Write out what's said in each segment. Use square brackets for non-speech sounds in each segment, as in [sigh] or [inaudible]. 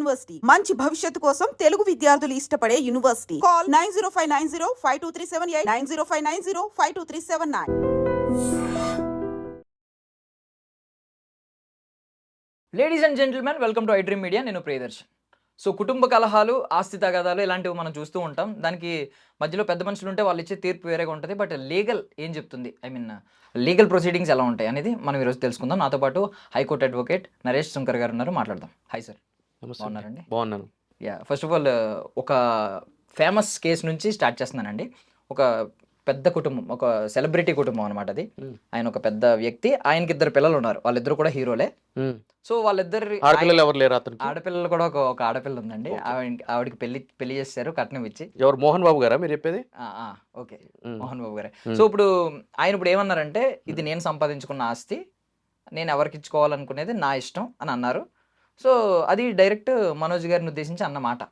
University. మంచి భవిష్యత్తు కోసం తెలుగు విద్యార్థులు ఇష్టపడే university. Call nine zero five nine zero five two three seven eight nine zero five nine zero five two three seven nine. Ladies and gentlemen welcome to iDream Media నేను Priyadarshan. So కుటుంబ కలహాలు ఆస్తి తగాదాలు ఇలాంటివి మనం చూస్తూ ఉంటాం. దానికి మధ్యలో పెద్ద మనుషులు ఉంటే వాళ్ళు ఇచ్చే తీర్పు వేరేగా ఉంటుంది. బట్ లీగల్ ఏం చెప్తుంది? ఐ మీన్ లీగల్ ప్రొసీడింగ్స్ ఎలా ఉంటాయి అనేది మనం ఈరోజు తెలుసుకుందాం. నాతో పాటు హైకోర్టు అడ్వకేట్ నరేష్ శంకర్ గారు ఉన్నారు. మాట్లాడదాం. Hi sir. బాగున్నారండి? బాగున్నాను. యా ఫస్ట్ ఆఫ్ ఆల్ ఒక ఫేమస్ కేసు నుంచి స్టార్ట్ చేస్తున్నానండి. ఒక పెద్ద కుటుంబం ఒక సెలబ్రిటీ కుటుంబం అనమాట అది. ఆయన ఒక పెద్ద వ్యక్తి ఆయనకి ఇద్దరు పిల్లలు ఉన్నారు. వాళ్ళిద్దరు కూడా హీరోలే. సో వాళ్ళిద్దరు ఆడపిల్లలు ఎవరు లేరు అతనికి? ఆడపిల్లలు కూడా ఒక ఒక ఆడపిల్ల ఉందండి. ఆవిడకి పెళ్ళి పెళ్ళి చేశారు కట్నం ఇచ్చి. ఎవరు? మోహన్ బాబు గారా మీరు చెప్పేది? ఓకే. మోహన్ బాబు గారే. సో ఇప్పుడు ఆయన ఇప్పుడు ఏమన్నారంటే ఇది నేను సంపాదించుకున్న ఆస్తి నేను ఎవరికి ఇచ్చుకోవాలనుకునేది నా ఇష్టం అని అన్నారు. సో అది డైరెక్ట్ మనోజ్ గారిని ఉద్దేశించి అన్నమాట.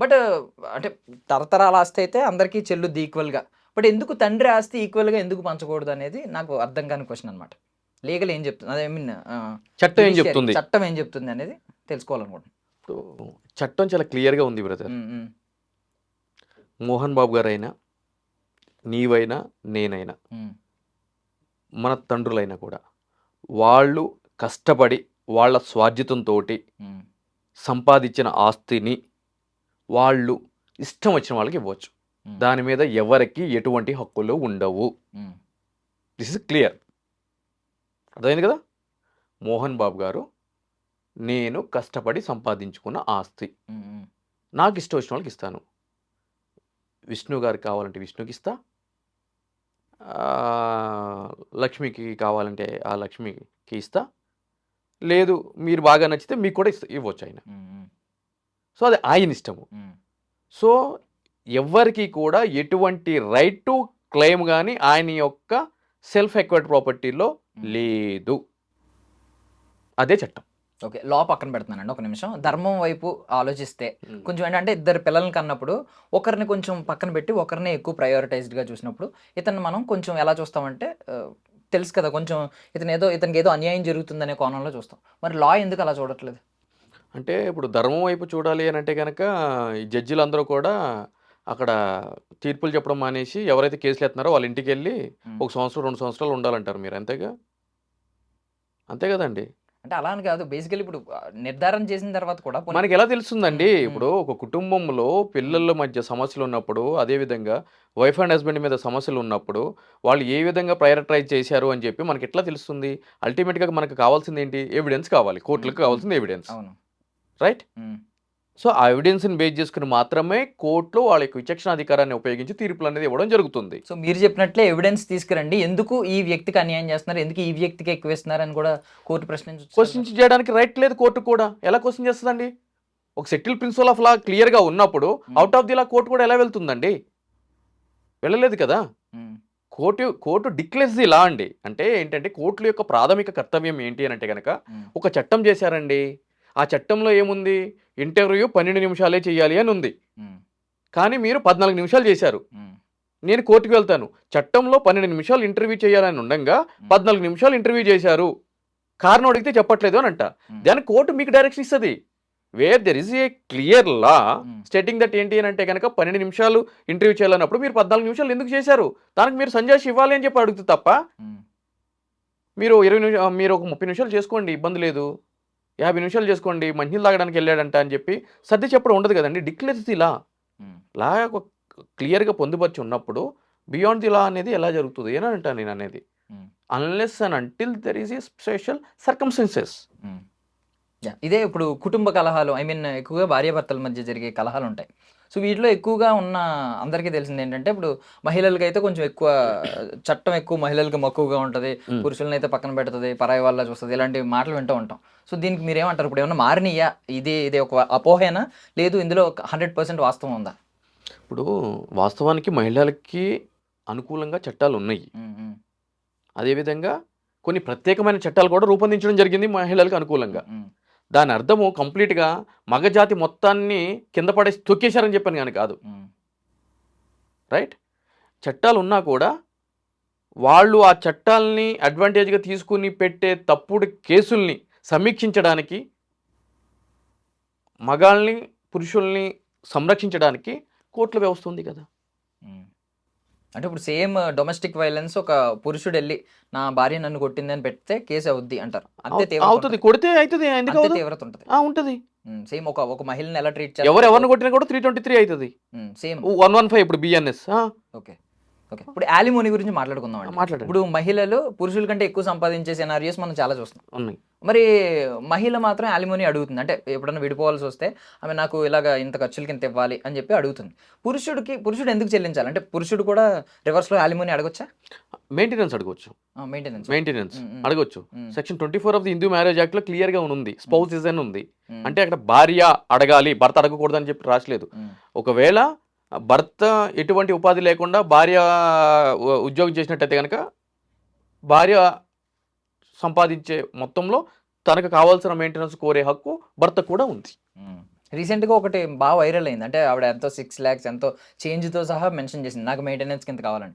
బట్ అంటే తరతరాల ఆస్తి అయితే అందరికీ చెల్లుద్ది ఈక్వల్గా బట్ ఎందుకు తండ్రి ఆస్తి ఈక్వల్గా ఎందుకు పంచకూడదు అనేది నాకు అర్థం కాని క్వశ్చన్ అనమాట లీగల్ ఏం చెప్తుంది? అదే ఐ మీన్ చట్టం ఏం చెప్తుంది? చట్టం ఏం చెప్తుంది అనేది తెలుసుకోవాలనుకుంటున్నాను. ఇప్పుడు చట్టం చాలా క్లియర్గా ఉంది బ్రదర్ మోహన్ బాబు గారైనా నీవైనా నేనైనా మన తండ్రులైనా కూడా వాళ్ళు కష్టపడి వాళ్ళ స్వార్జితంతో సంపాదించిన ఆస్తిని వాళ్ళు ఇష్టం వచ్చిన వాళ్ళకి ఇవ్వచ్చు. దాని మీద ఎవరికి ఎటువంటి హక్కులు ఉండవు. దిస్ ఇస్ క్లియర్ అర్థమైంది కదా? మోహన్ బాబు గారు నేను కష్టపడి సంపాదించుకున్న ఆస్తి. నాకు ఇష్టం వచ్చిన వాళ్ళకి ఇస్తాను. విష్ణు గారికి కావాలంటే విష్ణుకి ఇస్తా. లక్ష్మికి కావాలంటే ఆ లక్ష్మికి ఇస్తా. లేదు మీరు బాగా నచ్చితే మీకు కూడా ఇస్తా ఇవ్వచ్చు ఆయన. సో అది ఆయన ఇష్టము. సో ఎవ్వరికి కూడా ఎటువంటి రైట్ టు క్లెయిమ్ కానీ ఆయన యొక్క సెల్ఫ్ ఎక్వైర్డ్ ప్రాపర్టీలో లేదు. అదే చట్టం. ఓకే లా పక్కన పెడుతున్నానండి ఒక నిమిషం. ధర్మం వైపు ఆలోచిస్తే కొంచెం ఏంటంటే ఇద్దరు పిల్లల్ని కన్నప్పుడు ఒకరిని కొంచెం పక్కన పెట్టి ఒకరిని ఎక్కువ ప్రయారిటైజ్డ్గా చూసినప్పుడు ఇతన్ని మనం కొంచెం ఎలా చూస్తామంటే తెలుసు కదా కొంచెం ఇతను ఏదో ఇతనికి ఏదో అన్యాయం జరుగుతుందనే కోణంలో చూస్తాం. మరి లా ఎందుకు అలా చూడట్లేదు? అంటే ఇప్పుడు ధర్మం వైపు చూడాలి అని అంటే కనుక ఈ జడ్జిలందరూ కూడా అక్కడ తీర్పులు చెప్పడం మానేసి ఎవరైతే కేసులు ఎత్తున్నారో వాళ్ళ ఇంటికి వెళ్ళి. ఒక సంవత్సరం రెండు సంవత్సరాలు ఉండాలంటారు మీరు అంతేగా? అంతే కదండి. అంటే అలా అని కాదు. బేసికలీ ఇప్పుడు నిర్ధారణ చేసిన తర్వాత కూడా మనకి ఎలా తెలుస్తుందండి. ఇప్పుడు ఒక కుటుంబంలో పిల్లల మధ్య సమస్యలు ఉన్నప్పుడు అదే విధంగా వైఫ్ అండ్ హస్బెండ్ మీద సమస్యలు ఉన్నప్పుడు వాళ్ళు ఏ విధంగా ప్రయారిటైజ్ చేశారు అని చెప్పి మనకి ఎట్లా తెలుస్తుంది? అల్టిమేట్గా మనకు కావాల్సింది ఏంటి? ఎవిడెన్స్ కావాలి. కోర్టులకు. కావాల్సింది ఎవిడెన్స్ అవును. రైట్ సో ఆ ఎవిడెన్స్ని బేస్ చేసుకుని మాత్రమే కోర్టులో వాళ్ళ యొక్క విచక్షణ అధికారాన్ని ఉపయోగించి తీర్పులు అనేది ఇవ్వడం జరుగుతుంది. సో మీరు చెప్పినట్లే ఎవిడెన్స్ తీసుకురండి. ఎందుకు ఈ వ్యక్తికి అన్యాయం చేస్తున్నారు? ఎందుకు ఈ వ్యక్తికి ఎక్కువ ఇస్తున్నారు అని కూడా కోర్టు ప్రశ్నించవచ్చు క్వశ్చన్ చేయడానికి రైట్ లేదు కోర్టు కూడా. ఎలా క్వశ్చన్ చేస్తుందండి? ఒక సెటిల్ ప్రిన్సిపల్ ఆఫ్ లా క్లియర్గా ఉన్నప్పుడు. Out of the law court కూడా ఎలా వెళ్తుందండి? వెళ్ళలేదు కదా? Court court declares the law అండి. అంటే ఏంటంటే కోర్టుల యొక్క ప్రాథమిక కర్తవ్యం ఏంటి అని అంటే కనుక ఒక చట్టం చేశారండి. ఆ చట్టంలో ఏముంది? ఇంటర్వ్యూ పన్నెండు నిమిషాలే చేయాలి అని ఉంది. కానీ మీరు పద్నాలుగు నిమిషాలు చేశారు. నేను కోర్టుకు వెళ్తాను. చట్టంలో పన్నెండు నిమిషాలు ఇంటర్వ్యూ చేయాలని ఉండగా పద్నాలుగు నిమిషాలు ఇంటర్వ్యూ చేశారు. కారణం అడిగితే చెప్పట్లేదు అని అంట. దానికి కోర్టు మీకు డైరెక్షన్ ఇస్తుంది. Where there is a clear law. Stating that ఏంటి అని అంటే కనుక పన్నెండు నిమిషాలు ఇంటర్వ్యూ చేయాలన్నప్పుడు మీరు పద్నాలుగు నిమిషాలు ఎందుకు చేశారు? దానికి మీరు సంజాష్ ఇవ్వాలి అని చెప్పి అడుగుతుంది తప్ప మీరు ఇరవై నిమిషాలు మీరు ఒక ముప్పై నిమిషాలు చేసుకోండి ఇబ్బంది లేదు. యాభై నిమిషాలు చేసుకోండి మంచినీళ్ళు తాగడానికి వెళ్ళాడంట అని చెప్పి సర్ది చెప్పడం ఉండదు కదండి. డిక్లేర్స్ ది లా. లా క్లియర్గా పొందుపరిచి ఉన్నప్పుడు బియాండ్ ది లా అనేది ఎలా జరుగుతుంది అని అంటాను నేను అనేది. Unless and until there is a special circumstances ఇదే ఇప్పుడు కుటుంబ కలహాలు ఐ మీన్ ఎక్కువగా భార్యాభర్తల మధ్య జరిగే కలహాలు ఉంటాయి. సో వీటిలో ఎక్కువగా ఉన్న అందరికీ తెలిసింది ఏంటంటే ఇప్పుడు మహిళలకి అయితే కొంచెం ఎక్కువ చట్టం ఎక్కువ మహిళలకు మక్కువగా ఉంటుంది. పురుషులను అయితే పక్కన పెడుతుంది పరాయి వాళ్ళ చూస్తుంది ఇలాంటి మాటలు వింటూ ఉంటాం. సో దీనికి మీరు ఏమంటారు ఇప్పుడు ఏమన్నా మారినయా? ఇది ఇది ఒక అపోహేనా? లేదు ఇందులో హండ్రెడ్ పర్సెంట్ వాస్తవం ఉందా? ఇప్పుడు వాస్తవానికి మహిళలకి అనుకూలంగా చట్టాలు ఉన్నాయి. అదేవిధంగా కొన్ని ప్రత్యేకమైన చట్టాలు కూడా రూపొందించడం జరిగింది మహిళలకు అనుకూలంగా. దాని అర్థము కంప్లీట్గా మగజాతి మొత్తాన్ని కింద పడేసి తొక్కేశారని చెప్పాను కానీ కాదు. రైట్? చట్టాలు ఉన్నా కూడా వాళ్ళు ఆ చట్టాలని అడ్వాంటేజ్గా తీసుకుని పెట్టే తప్పుడు కేసుల్ని సమీక్షించడానికి మగాళ్ళని పురుషుల్ని సంరక్షించడానికి కోర్టుల వ్యవస్థ ఉంది కదా. అంటే ఇప్పుడు సేమ్ డొమెస్టిక్ వైలెన్స్ ఒక పురుషుడు వెళ్ళి నా భార్య నన్ను కొట్టింది అని పెడితే కేసు అవుద్ది అంటారు. అంతే తీవ్రత అవుతుంది. కొడితే అవుతుంది ఎందుకు? తీవ్రత ఉంటుంది. ఉంటది. సేమ్ ఒక ఒక మహిళని ఎలా ట్రీట్ ఎవరు ఎవరిని కొట్టినా కూడా త్రీ ట్వంటీ త్రీ అవుతుంది సేమ్. వన్ వన్ ఫైవ్ ఇప్పుడు బిఎన్ఎస్ ఓకే. ఓకే. ఇప్పుడు యాలిమోని గురించి మాట్లాడుకుందాం అండి. మాట్లాడండి. ఇప్పుడు మహిళలు పురుషుల కంటే ఎక్కువ సంపాదించే సినారియోస్ మనం చాలా చూస్తాం ఉన్నాయి. మరి మహిళ మాత్రం యాలిమోని అడుగుతుంది. అంటే ఎప్పుడన్నా విడిపోవాల్సి వస్తే ఆమె నాకు ఇలాగ ఇంత ఖర్చులకి ఇంత ఇవ్వాలి అని చెప్పి అడుగుతుంది. పురుషుడికి పురుషుడు ఎందుకు చెల్లించాలి? అంటే పురుషుడు కూడా రివర్స్లో యాలిమోని అడగొచ్చా? మెయింటెనెన్స్ అడగొచ్చు. Maintenance maintenance. అడగొచ్చు. Section twenty four of the Hindu marriage యాక్ట్లో క్లియర్గా ఉంది స్పౌసెస్ అని ఉంది. అంటే అక్కడ భార్య అడగాలి భర్త అడగకూడదు అని చెప్పి రాసలేదు ఒకవేళ భర్త ఎటువంటి ఉపాధి లేకుండా భార్య ఉద్యోగం చేసినట్టయితే కనుక భార్య సంపాదించే మొత్తంలో తనకు కావాల్సిన మెయింటెనెన్స్ కోరే హక్కు భర్త కూడా ఉంది రీసెంట్గా ఒకటి బాగా వైరల్ అయింది అంటే ఆవిడ ఎంతో సిక్స్ ల్యాక్స్ ఎంతో చేంజ్తో సహా మెన్షన్ చేసింది నాకు మెయింటెనెన్స్ కింద కావాలని.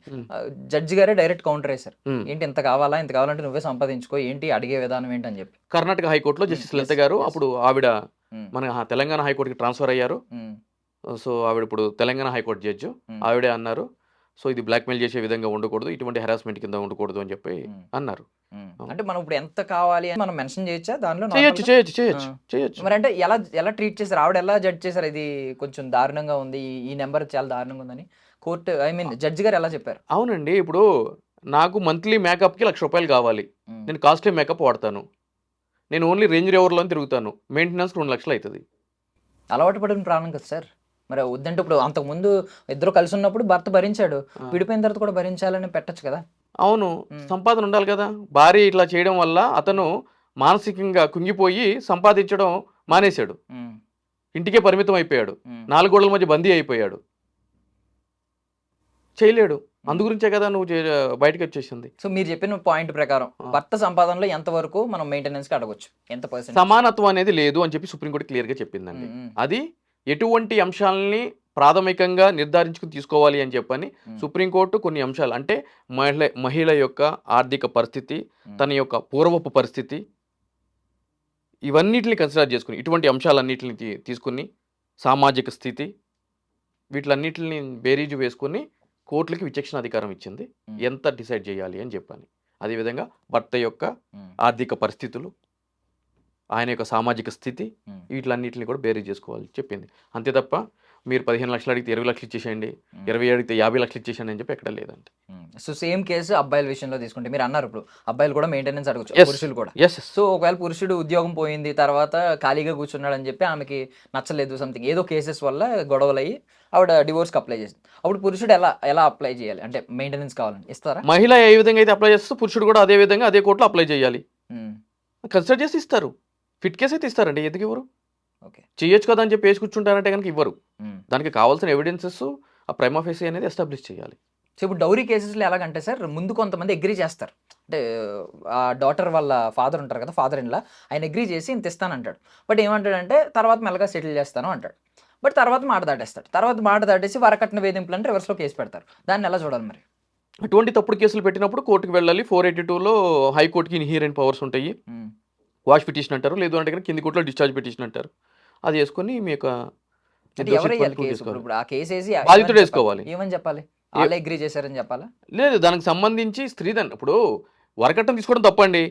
జడ్జి గారే డైరెక్ట్ కౌంటర్ వేశారు. ఏంటి ఇంత కావాలా ఇంత కావాలంటే నువ్వే సంపాదించుకో ఏంటి అడిగే విధానం ఏంటి అని చెప్పి కర్ణాటక హైకోర్టులో. జస్టిస్ లలిత గారు. అప్పుడు ఆవిడ. మన తెలంగాణ హైకోర్టుకి ట్రాన్స్ఫర్ అయ్యారు. సో ఆవిడ ఇప్పుడు తెలంగాణ హైకోర్టు జడ్జి. ఆవిడే అన్నారు సో ఇది బ్లాక్మెయిల్ చేసే విధంగా ఉండకూడదు ఇటువంటి హెరాస్మెంట్ కింద ఉండకూడదు అని చెప్పి. అన్నారు. అంటే మనం ఇప్పుడు ఎంత కావాలి అని మనం మెన్షన్ చేయొచ్చా? దానిలో చేయొచ్చు? చేయొచ్చు చేయొచ్చు. చేయొచ్చు. మరి అంటే ఎలా ఎలా ట్రీట్ చేశారు? ఆవిడ ఎలా జడ్జ్ చేశారు? ఇది కొంచెం దారుణంగా ఉంది ఈ- నెంబర్ చాలా దారుణంగా ఉందని. కోర్టు ఐ మీన్ జడ్జి గారు ఎలా చెప్పారు? అవునండి ఇప్పుడు నాకు మంత్లీ మేకప్కి లక్ష రూపాయలు కావాలి. నేను కాస్ట్లీ మేకప్ వాడతాను. నేను ఓన్లీ రేంజ్ రోవర్లో తిరుగుతాను. మెయింటెనెన్స్ రెండు లక్షలు అవుతుంది. అలవాటు పడిన ప్రాణం కదా సార్. మరి వద్దంటే ఇప్పుడు అంతకు ముందు ఇద్దరు కలిసి ఉన్నప్పుడు భర్త భరించాడు. విడిపోయిన తర్వాత కూడా భరించాలని పెట్టొచ్చు కదా. అవును. సంపాదన ఉండాలి కదా. భార్య ఇట్లా చేయడం వల్ల అతను మానసికంగా కుంగిపోయి సంపాదించడం మానేశాడు. ఇంటికే పరిమితం అయిపోయాడు. మ్మ్. నాలుగు గోడల మధ్య బందీ అయిపోయాడు. చేయలేడు. అందు గురించే కదా నువ్వు బయటకు వచ్చేసింది. సో మీరు చెప్పిన పాయింట్ ప్రకారం. భర్త సంపాదనలో ఎంత వరకు మనం మెయింటెనెన్స్కి అడగొచ్చు? ఎంత సమానత్వం అనేది లేదు అని చెప్పి సుప్రీంకోర్టు క్లియర్గా చెప్పిందండి. అది ఎటువంటి అంశాలని ప్రాథమికంగా నిర్ధారించుకుని తీసుకోవాలి అని చెప్పని సుప్రీంకోర్టు కొన్ని అంశాలు అంటే మహిళ మహిళ యొక్క ఆర్థిక పరిస్థితి తన యొక్క పూర్వపు పరిస్థితి ఇవన్నిటిని కన్సిడర్ చేసుకుని ఇటువంటి అంశాలన్నిటిని తీ- తీసుకుని సామాజిక స్థితి వీటిలన్నిటిని బేరీజు వేసుకుని కోర్టులకి విచక్షణ అధికారం ఇచ్చింది. ఎంత డిసైడ్ చేయాలి అని చెప్పని. అదేవిధంగా భర్త యొక్క ఆర్థిక పరిస్థితులు ఆయన యొక్క సామాజిక స్థితి వీటిలన్నిటిని కూడా బేరీ చేసుకోవాలి చెప్పింది. అంతే తప్ప మీరు పదిహేను లక్షలు అడిగితే ఇరవై లక్షలు ఇచ్చేసేయండి ఇరవై అడిగితే యాభై లక్షలు ఇచ్చేసేయండి అని చెప్పి ఎక్కడ లేదండి. సో సేమ్ కేసు అబ్బాయిల విషయంలో తీసుకుంటే మీరు అన్నారు ఇప్పుడు అబ్బాయిలు కూడా మెయింటెనెన్స్ అడగచ్చు. పురుషులు కూడా. ఎస్ సో ఒకవేళ పురుషుడు ఉద్యోగం పోయింది తర్వాత ఖాళీగా కూర్చున్నాడు అని చెప్పి ఆమెకి నచ్చలేదు సంథింగ్ ఏదో కేసెస్ వల్ల గొడవలు అయ్యి ఆవిడ డివోర్స్కి అప్లై చేసింది. అప్పుడు పురుషుడు ఎలా ఎలా అప్లై చేయాలి? అంటే మెయింటెనెన్స్ కావాలని ఇస్తారా? మహిళ ఏ విధంగా అయితే అప్లై చేస్తుందో పురుషుడు కూడా అదే విధంగా అదే కోర్టులో అప్లై చేయాలి. కన్సిడర్ చేసి ఇస్తారు. ఫిట్ కేసు అయితే ఇస్తారండి ఎందుకు ఇవ్వరు? ఓకే. చేయొచ్చు కదా అని చెప్పి వేసి కూర్చుంటారంటే కనుక ఇవ్వరు. దానికి కావాల్సిన ఎవిడెన్సెస్ ఆ ప్రైమాఫేసి అనేది ఎస్టాబ్లిష్ చేయాలి. సో ఇప్పుడు డౌరీ కేసెస్లో ఎలాగంటే సార్ ముందు కొంతమంది అగ్రీ చేస్తారు. అంటే ఆ డాటర్ వాళ్ళ ఫాదర్ ఉంటారు కదా ఫాదర్ ఇన్లా ఆయన అగ్రీ చేసి ఇంత ఇస్తానంటాడు. బట్ ఏమంటాడంటే తర్వాత మెల్లగా సెటిల్ చేస్తాను అంటాడు. బట్ తర్వాత మాట దాటేస్తాడు. తర్వాత మాట దాటేసి వరకట్న వేధింపులు అంటే రివర్స్లో కేసు పెడతారు. దాన్ని ఎలా చూడాలి మరి? అటువంటి తప్పుడు కేసులు పెట్టినప్పుడు కోర్టుకు వెళ్ళాలి. ఫోర్ ఎయిటీ టూలో హైకోర్టుకి ఇన్హీరెంట్ పవర్స్ ఉంటాయి. వాష్ పిటిషన్ అంటారు లేదు అంటే కింది కోర్టులో డిశ్చార్జ్ పిటిషన్ అంటారు. అది వేసుకొని మీ యొక్క బాధితుడు? వేసుకోవాలి. ఏమని చెప్పాలి? వాళ్ళే అగ్రీ చేశారని చెప్పాలా? లేదు దానికి సంబంధించి స్త్రీధన్ ఇప్పుడు వరకట్నం తీసుకోవడం తప్పండి.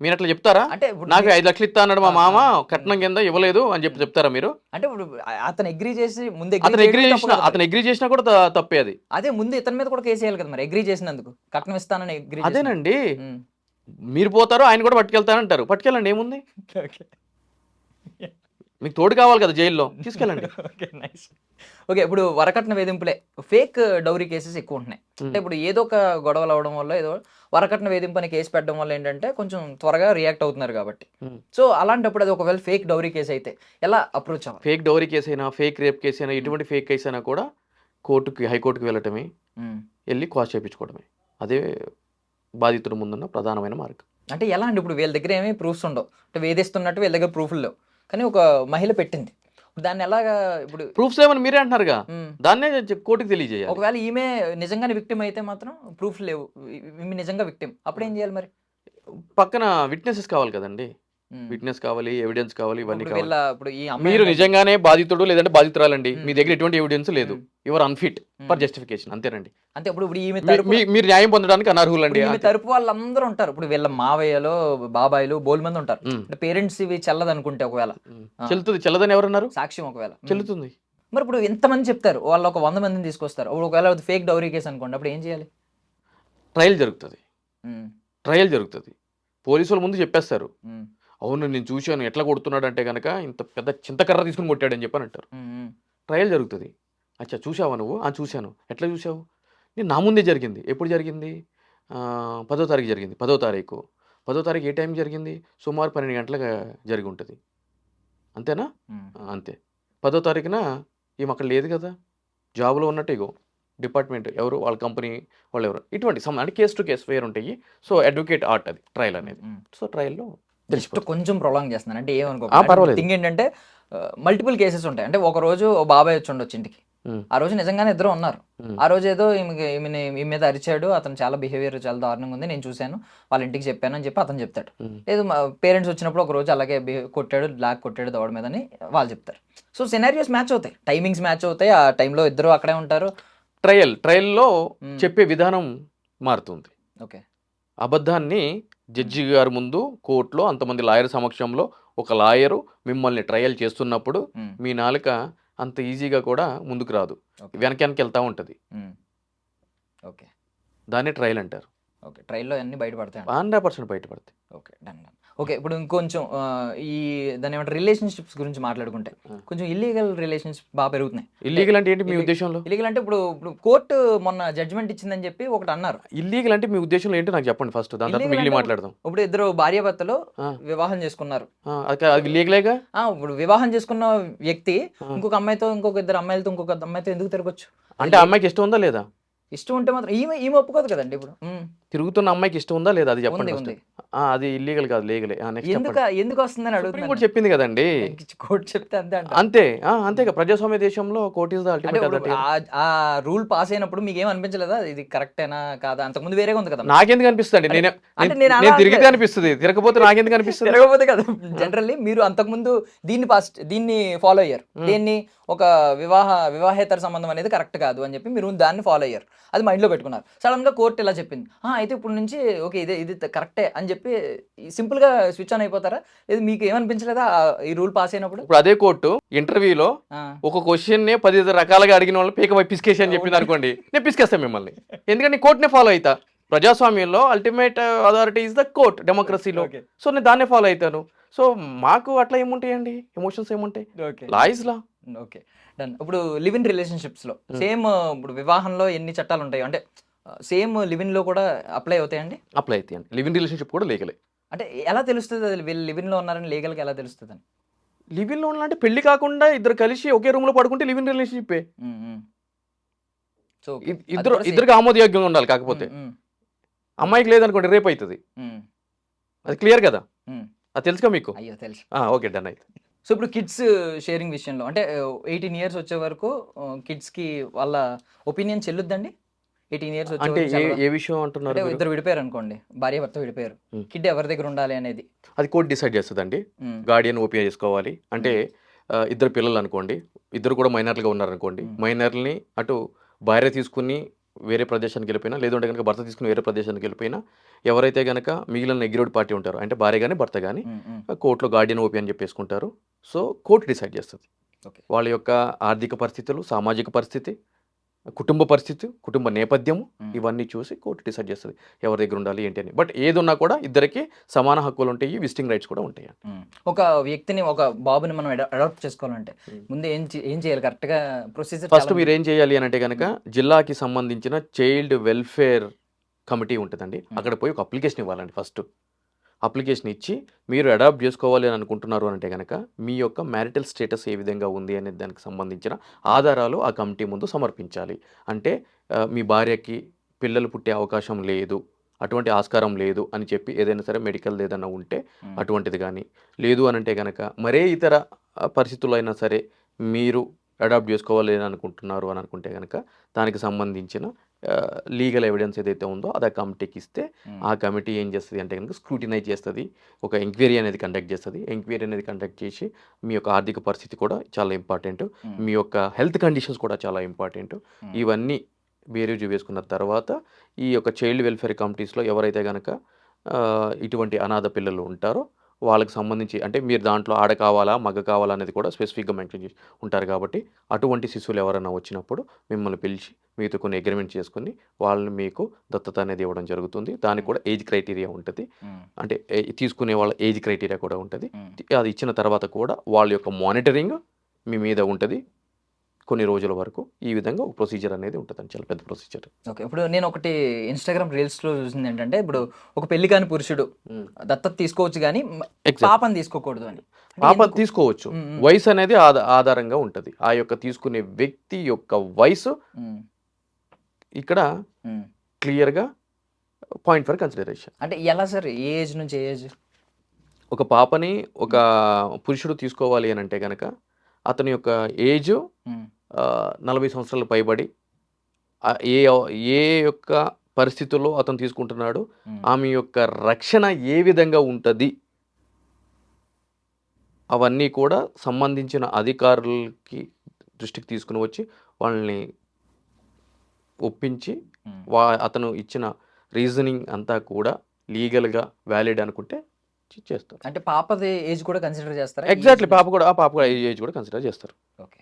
మీరు అట్లా చెప్తారా? అంటే నాకు ఐదు లక్షలు ఇస్తా అన్నాడు మా మామ. కట్నం కింద ఇవ్వలేదు అని చెప్పి చెప్తారా మీరు? అంటే ఇప్పుడు అతను అగ్రీ చేసి ముందు అతను అగ్రి చేసిన అతను అగ్రి చేసినా కూడా తప్పే అది. అదే ముందు ఇతని మీద కూడా కేసు వేయాలి కదా మరి అగ్రీ చేసినందుకు. కట్నం ఇస్తానని అగ్రీ అదేనండి. మీరు పోతారు ఆయన కూడా పట్టుకెళ్తానంటారు పట్టుకెళ్ళండి ఏముంది? మీకు తోడు కావాలి కదా జైల్లో. తీసుకెళ్ళండి. [laughs] Okay nice. ఓకే ఇప్పుడు వరకట్న వేధింపులే. ఫేక్ డౌరీ కేసెస్ ఎక్కువ ఉంటున్నాయి. అంటే ఇప్పుడు ఏదో ఒక గొడవలు అవడం వల్ల ఏదో వరకట్న వేధింపు అని కేసు పెట్టడం వల్ల ఏంటంటే కొంచెం త్వరగా రియాక్ట్ అవుతున్నారు కాబట్టి. సో అలాంటప్పుడు అది ఒకవేళ ఫేక్ డౌరీ కేసు అయితే ఎలా అప్రోచ్ అవ్వాలి? ఫేక్ డౌరీ కేసు అయినా ఫేక్ రేప్ కేసు అయినా ఎటువంటి ఫేక్ కేసు అయినా కూడా కోర్టుకి హైకోర్టుకి వెళ్ళటమే. వెళ్ళి క్వాష్ చేయించుకోవడమే. అదే బాధితుడి ముందున్న ప్రధానమైన మార్గం. అంటే ఎలా అండి? ఇప్పుడు వీళ్ళ దగ్గర ఏమీ ప్రూఫ్స్ ఉండవు. అంటే వేధిస్తున్నట్టు వీళ్ళ దగ్గర ప్రూఫ్లు లేవు. కానీ ఒక మహిళ పెట్టింది. దాన్ని ఎలాగా ఇప్పుడు ప్రూఫ్స్ ఏమని మీరే అంటున్నారుగా. దాన్నే కోర్టుకి తెలియజేయాలి. ఒకవేళ ఈమె నిజంగానే విక్టిమ్ అయితే మాత్రం ప్రూఫ్ లేవు. ఈమె నిజంగా విక్టిమ్ అప్పుడు ఏం చేయాలి మరి? పక్కన విట్నెసెస్ కావాలి కదండి. విట్నెస్ కావాలి ఎవిడెన్స్ కావాలి ఇవన్నీ కావాలి. మీరు నిజంగానే బాధితుడు లేదంటే బాధితురాలండి. మీ దగ్గర ఎటువంటి ఎవిడెన్స్ లేదు. Your unfit for. జస్టిఫికేషన్ అంతేనండి. అంటే ఇప్పుడు ఇప్పుడు మీరు న్యాయం పొందడానికి అనర్హులండి. ఇప్పుడు ఈమె తరపు వాళ్ళందరూ ఉంటారు. ఇప్పుడు వీళ్ళ మావయ్యలో బాబాయిలు బోల్ మంది ఉంటారు. పేరెంట్స్ ఇవి చెల్లదు అనుకుంటే ఒకవేళ. చెల్లుతుంది. చెల్లదని ఎవరన్నారు? సాక్ష్యం ఒకవేళ. చెల్లుతుంది. మరి ఇప్పుడు ఎంతమంది చెప్తారు. వాళ్ళు ఒక వంద మందిని తీసుకొస్తారు. ఒకవేళ ఫేక్ డౌరీ కేసు అనుకోండి అప్పుడు ఏం చేయాలి? ట్రయల్ జరుగుతుంది. ట్రయల్ జరుగుతుంది. పోలీసుల ముందు చెప్పేస్తారు. అవును నేను చూశాను. ఎట్లా కొడుతున్నాడు అంటే కనుక ఇంత పెద్ద చింతకర్ర తీసుకుని కొట్టాడని చెప్పని అంటారు. ట్రయల్ జరుగుతుంది. అచ్చా చూసావా నువ్వు? ఆ చూశాను. ఎట్లా చూసావు నేను నా ముందే జరిగింది. ఎప్పుడు జరిగింది? పదో తారీఖు జరిగింది. పదో తారీఖు. పదో తారీఖు ఏ టైం జరిగింది? సుమారు పన్నెండు గంటలకు జరిగి ఉంటుంది. అంతేనా? అంతే. పదో తారీఖున ఈమె అక్కడ లేదు కదా. జాబ్లో ఉన్నట్టు ఇగో డిపార్ట్మెంట్ ఎవరు? వాళ్ళ కంపెనీ వాళ్ళు ఎవరు ఇటువంటి సమ్ అంటే కేసు టు కేసు వేరు ఉంటాయి సో అడ్వకేట్ ఆర్ట్ అది ట్రయల్ అనేది. సో ట్రయల్లో జస్ట్ కొంచెం ప్రొలాంగ్ చేస్తున్నాను. అంటే ఏమనుకో. థింగ్ ఏంటంటే మల్టిపుల్ కేసెస్ ఉంటాయి. అంటే ఒక రోజు బాబాయ్ వచ్చి ఉండొచ్చు ఇంటికి. ఆ రోజు నిజంగానే ఇద్దరు ఉన్నారు. ఆ రోజు ఏదో ఈమె మీద అరిచాడు. అతను చాలా బిహేవియర్ చాలా దారుణంగా ఉంది. నేను చూశాను. వాళ్ళ ఇంటికి చెప్పాను అని చెప్పి అతను చెప్తాడు. లేదు మా పేరెంట్స్ వచ్చినప్పుడు ఒక రోజు అలాగే కొట్టాడు బ్లాక్ కొట్టాడు దవడ మీద అని వాళ్ళు చెప్తారు. సో సినారియోస్ మ్యాచ్ అవుతాయి. టైమింగ్స్ మ్యాచ్ అవుతాయి. ఆ టైంలో ఇద్దరు అక్కడే ఉంటారు. ట్రయల్ ట్రయల్లో. చెప్పే విధానం మారుతుంది. ఓకే అబద్ధాన్ని జడ్జి గారి ముందు కోర్టులో అంతమంది లాయర్ సమక్షంలో ఒక లాయరు మిమ్మల్ని ట్రయల్ చేస్తున్నప్పుడు. మీ నాలుక అంత ఈజీగా కూడా ముందుకు రాదు. వెనక వెనక వెళ్తూ ఉంటుంది. ఓకే. దాన్ని ట్రయల్ అంటారు. ఓకే. ట్రైల్లో అన్ని బయటపడతాయి హండ్రెడ్ పర్సెంట్ బయటపడతాయి. ఓకే. డన్. ఓకే ఇప్పుడు ఇంకొంచెం ఈ దాని ఏమంటారు రిలేషన్షిప్స్ గురించి మాట్లాడుకుంటే. కొంచెం ఇల్లీగల్ రిలేషన్షిప్స్ బాగా పెరుగుతున్నాయి. ఇల్లీగల్ అంటే ఏంటి మీ ఉద్దేశంలో? ఇల్లీగల్ అంటే ఇప్పుడు ఇప్పుడు కోర్టు మొన్న జడ్జ్మెంట్ ఇచ్చిందని చెప్పి ఒకటి అన్నారు. ఇల్లీగల్ అంటే మీ ఉద్దేశంలో ఏంటి నాకు చెప్పండి ఫస్ట్ దాని తర్వాత మిగిలి మాట్లాడదాం. ఇప్పుడు ఇద్దరు భార్యాభర్తలు. వివాహం చేసుకున్నారు. లీగలేగా ఇప్పుడు వివాహం చేసుకున్న వ్యక్తి. ఇంకొక అమ్మాయితో ఇంకొక ఇద్దరు అమ్మాయిలతో ఇంకొక అమ్మాయితో ఎందుకు తిరగచ్చు? అంటే అమ్మాయికి ఇష్టం ఉందా లేదా? ఇష్టం ఉంటే మాత్రం ఈమె ఈమె ఒప్పుకోదు కదండి ఇప్పుడు. తిరుగుతున్న అమ్మాయికి ఇష్టం ఉందా లేదా అది చెప్పండి అది ఇల్లీగల్ కాదు లీగలే ఎందుకు ఎందుకు వస్తుందని అడుగుతున్నాను. కోర్టు చెప్పింది కదండి. కోర్టు చెప్తే అంతే అంతే ఆ, అంతేగా ప్రజాస్వామ్య దేశంలో court is a- rule pass అయినప్పుడు మీకు ఏం అనిపించలేదా? ఇది కరెక్టేనా కాదా? అంతకుముందు వేరేగా ఉంది కదా. నాకెందుకు అనిపిస్తుంది నేను నేను- తిరిగితే. అనిపిస్తుంది. తిరగపోతే నాకెందుకు అనిపిస్తుంది? తిరగకపోతే కదా. జనరల్లీ మీరు అంతకుముందు దీన్ని పాస్ దీన్ని ఫాలో అయ్యారు. దీన్ని ఒక వివాహ వివాహేతర సంబంధం అనేది కరెక్ట్ కాదు అని చెప్పి మీరు దాన్ని ఫాలో అయ్యారు. అది మైండ్లో పెట్టుకున్నారు. సడన్గా కోర్టు ఇలా చెప్పింది. "ఆ, అయితే ఇప్పుడు నుంచి ఓకే ఇది ఇది కరెక్టే అని చెప్పి సింపుల్గా స్విచ్ ఆన్ అయిపోతారా? లేదు మీకు ఏమనిపించలేదా ఈ రూల్ పాస్ అయినప్పుడు? ఇప్పుడు అదే కోర్టు ఇంటర్వ్యూలో ఒక క్వశ్చన్ నే పది రకాలుగా అడిగిన వాళ్ళు పీక పిసికేసి అని చెప్పింది అనుకోండి నేను పిసికేస్తాను మిమ్మల్ని. ఎందుకంటే కోర్టునే ఫాలో అవుతా ప్రజాస్వామ్యంలో ultimate authority is the court డెమోక్రసీలో సో నేను దాన్నే ఫాలో అవుతాను సో మాకు అట్లా ఏముంటాయండి? ఎమోషన్స్ ఏముంటాయి? Okay. Law is law? Okay. Done. ఇప్పుడు లివ్ ఇన్ రిలేషన్షిప్స్లో సేమ్ ఇప్పుడు వివాహంలో ఎన్ని చట్టాలు ఉంటాయి అంటే సేమ్ లివ్ ఇన్లో కూడా అప్లై అవుతాయండి? అప్లై అవుతాయండి. లివింగ్ రిలేషన్షిప్ కూడా లీగలే. అంటే ఎలా తెలుస్తుంది అది? వీళ్ళు లివ్ ఇన్లో ఉన్నారని లీగల్గా ఎలా తెలుస్తుంది అని లివింగ్లో అంటే పెళ్ళి కాకుండా ఇద్దరు కలిసి ఒకే రూమ్లో పడుకుంటే లివింగ్ రిలేషన్షిప్ సో ఇద్దరు ఇద్దరికి ఆమోదయోగ్యంగా ఉండాలి కాకపోతే. అమ్మాయికి లేదనుకోండి రేపు అవుతుంది అది క్లియర్ కదా? అది తెలుసుగా మీకు? అయ్యో తెలుసు. ఓకే డన్ అయితే. సో ఇప్పుడు కిడ్స్ షేరింగ్ విషయంలో అంటే ఎయిటీన్ ఇయర్స్ వచ్చే వరకు కిడ్స్కి వాళ్ళ ఒపీనియన్ చెల్లుద్దండి? ఎయిటీన్ ఇయర్స్ అంటే ఏ విషయం అంటున్నారు? ఇద్దరు విడిపోయారు అనుకోండి భార్య భర్త విడిపోయారు. కిడ్ ఎవరి దగ్గర ఉండాలి అనేది అది కోర్టు డిసైడ్ చేస్తుందండి. గార్డియన్ ఓపీఐ చేసుకోవాలి అంటే ఇద్దరు పిల్లలు అనుకోండి ఇద్దరు కూడా మైనర్లుగా ఉన్నారనుకోండి. మైనర్ని అటు భార్య తీసుకుని వేరే ప్రదేశానికి వెళ్ళిపోయినా లేదంటే కనుక భర్త తీసుకుని వేరే ప్రదేశానికి వెళ్ళిపోయినా ఎవరైతే కనుక మిగిలిన ఎగ్రోడ్ పార్టీ ఉంటారో అంటే భార్య కానీ భర్త కానీ. కోర్టులో గార్డియన్ ఓపీ అని చెప్పేసుకుంటారు సో కోర్టు డిసైడ్ చేస్తుంది. వాళ్ళ యొక్క ఆర్థిక పరిస్థితులు సామాజిక పరిస్థితి కుటుంబ పరిస్థితి కుటుంబ నేపథ్యము. ఇవన్నీ చూసి కోర్టు డిసైడ్ చేస్తుంది. ఎవరి దగ్గర ఉండాలి ఏంటి అని. బట్ ఏది ఉన్నా కూడా ఇద్దరికి సమాన హక్కులు ఉంటాయి విజిటింగ్ రైట్స్ కూడా ఉంటాయి. ఒక వ్యక్తిని ఒక బాబుని మనం అడాప్ట్ చేసుకోవాలంటే. ముందు ఏం ఏం చేయాలి? కరెక్ట్గా ప్రొసీజర్ ఫస్ట్ మీరు ఏం చేయాలి అని అంటే కనుక జిల్లాకి సంబంధించిన చైల్డ్ వెల్ఫేర్ కమిటీ ఉంటుందండి. అక్కడ పోయి ఒక అప్లికేషన్ ఇవ్వాలండి ఫస్ట్ అప్లికేషన్ ఇచ్చి మీరు అడాప్ట్ చేసుకోవాలి అని అనుకుంటున్నారు అని అంటే కనుక మీ యొక్క మ్యారిటల్ స్టేటస్ ఏ విధంగా ఉంది అనే దానికి సంబంధించిన ఆధారాలు ఆ కమిటీ ముందు సమర్పించాలి. అంటే మీ భార్యకి పిల్లలు పుట్టే అవకాశం లేదు అటువంటి ఆస్కారం లేదు అని చెప్పి ఏదైనా సరే మెడికల్ ఏదైనా ఉంటే అటువంటిది కానీ లేదు అని అంటే కనుక మరే ఇతర ఆ, పరిస్థితుల్లో అయినా సరే మీరు అడాప్ట్ చేసుకోవాలి అని అనుకుంటున్నారు అని అనుకుంటే కనుక దానికి సంబంధించిన లీగల్ ఎవిడెన్స్ ఏదైతే ఉందో అది ఆ కమిటీకి ఇస్తే ఆ కమిటీ ఏం చేస్తుంది అంటే కనుక స్క్రూటినైజ్ చేస్తుంది ఒక ఎంక్వైరీ అనేది కండక్ట్ చేస్తుంది. ఎంక్వైరీ అనేది కండక్ట్ చేసి మీ యొక్క ఆర్థిక పరిస్థితి కూడా చాలా ఇంపార్టెంట్. మీ యొక్క హెల్త్ కండిషన్స్ కూడా చాలా ఇంపార్టెంట్. ఇవన్నీ బేరీజు వేసుకున్న తర్వాత ఈ యొక్క చైల్డ్ వెల్ఫేర్ కమిటీస్లో ఎవరైతే కనుక ఇటువంటి అనాథ పిల్లలు ఉంటారో వాళ్ళకి సంబంధించి అంటే మీరు దాంట్లో ఆడ కావాలా మగ కావాలా అనేది కూడా స్పెసిఫిక్గా మెన్షన్ చేసి ఉంటారు కాబట్టి అటువంటి శిశువులు ఎవరైనా వచ్చినప్పుడు మిమ్మల్ని పిలిచి మీతో కొన్ని అగ్రిమెంట్ చేసుకుని వాళ్ళని మీకు దత్తత అనేది ఇవ్వడం జరుగుతుంది. దానికి కూడా ఏజ్ క్రైటీరియా ఉంటుంది. అంటే ఏ- తీసుకునే వాళ్ళ ఏజ్ క్రైటీరియా కూడా ఉంటుంది. అది ఇచ్చిన తర్వాత కూడా వాళ్ళ యొక్క మానిటరింగ్ మీ మీద ఉంటుంది. కొన్ని రోజుల వరకు ఈ విధంగా ఒక ప్రొసీజర్ అనేది ఉంటుంది చాలా పెద్ద ప్రొసీజర్ ఓకే ఇప్పుడు నేను ఒకటి ఇన్స్టాగ్రామ్ రీల్స్లో చూసింది ఏంటంటే ఇప్పుడు ఒక పెళ్ళి కాని పురుషుడు దత్తత తీసుకోవచ్చు కానీ పాపని తీసుకోకూడదు అని. పాప? తీసుకోవచ్చు. వయసు అనేది ఆధ- ఆధారంగా ఉంటుంది. ఆ యొక్క తీసుకునే వ్యక్తి యొక్క వయసు ఇక్కడ. క్లియర్గా పాయింట్ ఫర్ కన్సిడరేషన్ అంటే ఎలా సార్? ఏ ఏజ్ నుంచి ఏ ఏజ్? ఒక పాపని ఒక పురుషుడు తీసుకోవాలి అని అంటే కనుక అతని యొక్క ఏజ్ నలభై సంవత్సరాలు పైబడి ఏ ఏ యొక్క పరిస్థితుల్లో అతను తీసుకుంటున్నాడు ఆమె యొక్క రక్షణ ఏ విధంగా ఉంటుంది అవన్నీ కూడా సంబంధించిన అధికారులకి దృష్టికి తీసుకుని వచ్చి వాళ్ళని ఒప్పించి వా అతను ఇచ్చిన రీజనింగ్ అంతా కూడా లీగల్గా వ్యాలిడ్ అనుకుంటే చేస్తారు. అంటే పాపది ఏజ్ కూడా కన్సిడర్ చేస్తారా? ఎగ్జాక్ట్లీ పాప కూడా ఆ పాప కూడా ఏజ్ కూడా కన్సిడర్ చేస్తారు. ఓకే.